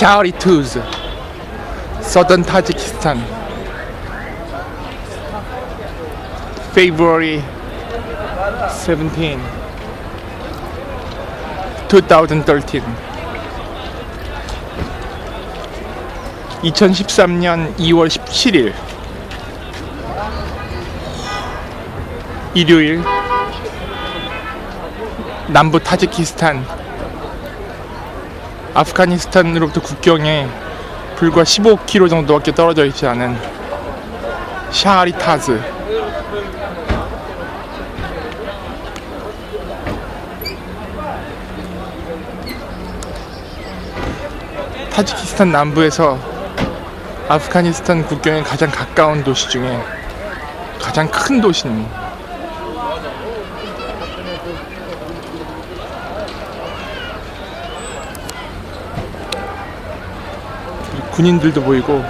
샤오리 투즈 서던 타지키스탄 February 17 2013 2013년 2월 17일 일요일 남부 타지키스탄 아프가니스탄으로부터 국경에 불과 15km 정도밖에 떨어져 있지 않은 샤아리타즈 타지키스탄 남부에서 아프가니스탄 국경에 가장 가까운 도시 중에 가장 큰 도시입니다. 군인들도 보이고.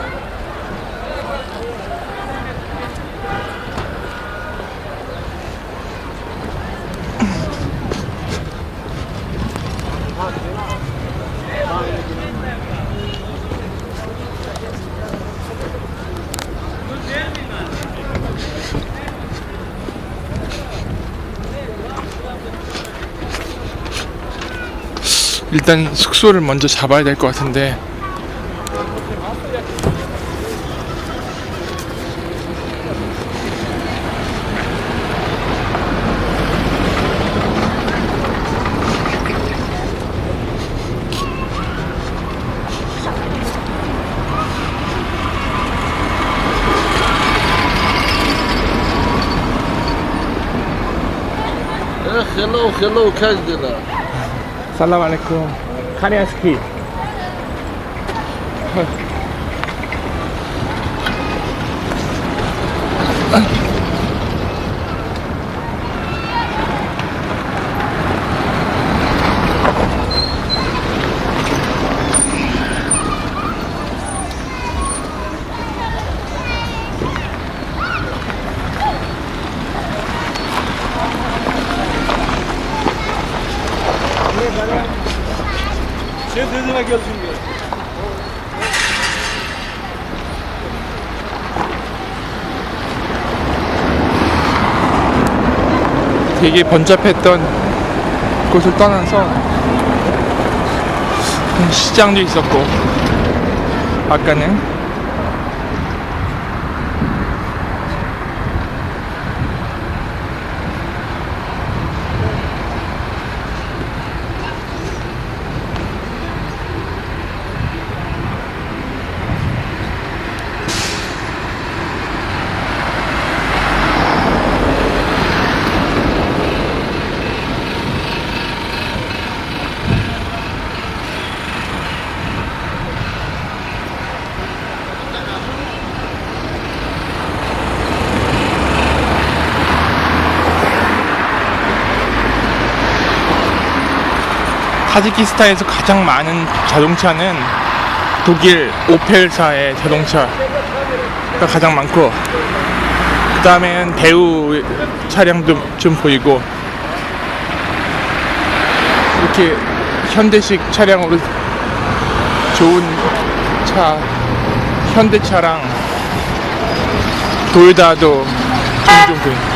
일단 숙소를 먼저 잡아야 될 것 같은데 Hello, hello, každela. Salam alaikum. Can I ask you? Huh. 되게 번잡했던 곳을 떠나서 시장도 있었고 아까는 타지키스탄에서 가장 많은 자동차는 독일 오펠사의 자동차가 가장 많고 그 다음엔 대우 차량도 좀 보이고 이렇게 현대식 차량으로 좋은 차 현대차랑 도요다도 종종 보입니다.